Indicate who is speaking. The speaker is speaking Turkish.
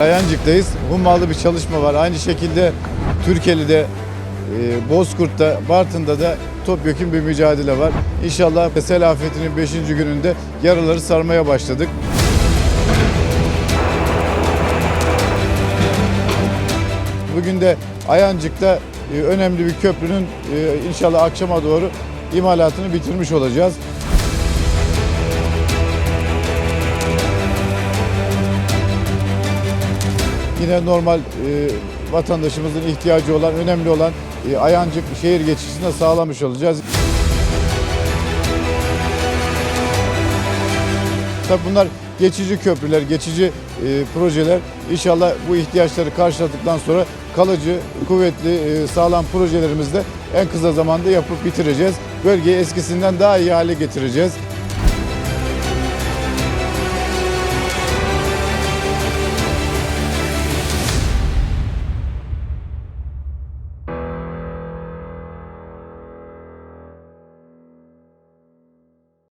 Speaker 1: Ayancık'tayız. Hummalı bir çalışma var. Aynı şekilde Türkeli'de, e, Bozkurt'ta, Bartın'da da topyekun bir mücadele var. İnşallah sel afetinin 5. gününde yaraları sarmaya başladık. Bugün de Ayancık'ta e, önemli bir köprünün e, inşallah akşama doğru imalatını bitirmiş olacağız. Yine normal e, vatandaşımızın ihtiyacı olan, önemli olan e, Ayancık şehir geçişini sağlamış olacağız. Tabii bunlar geçici köprüler, geçici e, projeler. İnşallah bu ihtiyaçları karşıladıktan sonra kalıcı, kuvvetli, e, sağlam projelerimizde en kısa zamanda yapıp bitireceğiz. Bölgeyi eskisinden daha iyi hale getireceğiz.